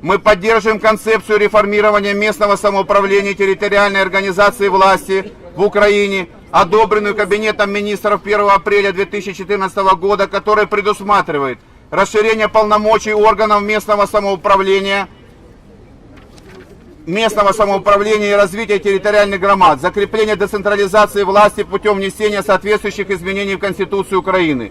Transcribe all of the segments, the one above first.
Мы поддерживаем концепцию реформирования местного самоуправления территориальной организации власти в Украине, одобренную Кабинетом министров 1 апреля 2014 года, которая предусматривает расширение полномочий органов местного самоуправления, местного самоуправления и развития территориальных громад, закрепление децентрализации власти путем внесения соответствующих изменений в Конституцию Украины.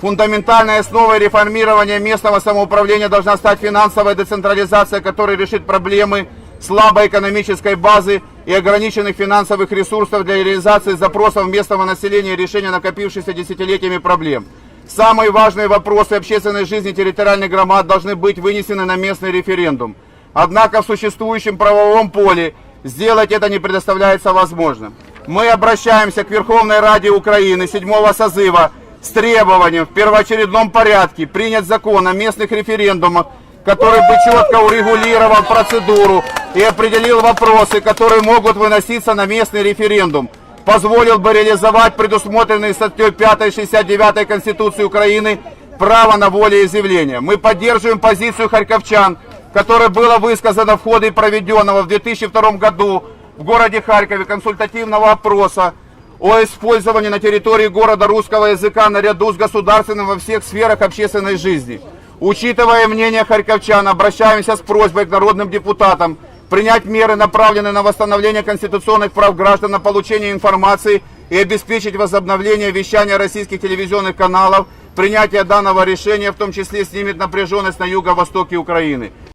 Фундаментальной основой реформирования местного самоуправления должна стать финансовая децентрализация, которая решит проблемы слабой экономической базы и ограниченных финансовых ресурсов для реализации запросов местного населения и решения накопившихся десятилетиями проблем. Самые важные вопросы общественной жизни территориальных громад должны быть вынесены на местный референдум. Однако в существующем правовом поле сделать это не предоставляется возможным. Мы обращаемся к Верховной Раде Украины седьмого созыва с требованием в первоочередном порядке принять закон о местных референдумах, который бы четко урегулировал процедуру и определил вопросы, которые могут выноситься на местный референдум, позволил бы реализовать предусмотренные статьей 5 и 69 Конституции Украины право на волеизъявление. Мы поддерживаем позицию харьковчан, которая была высказана в ходе проведенного в 2002 году в городе Харькове консультативного опроса о использовании на территории города русского языка наряду с государственным во всех сферах общественной жизни. Учитывая мнение харьковчан, обращаемся с просьбой к народным депутатам принять меры, направленные на восстановление конституционных прав граждан на получение информации и обеспечить возобновление вещания российских телевизионных каналов. Принятие данного решения в том числе снимет напряженность на юго-востоке Украины.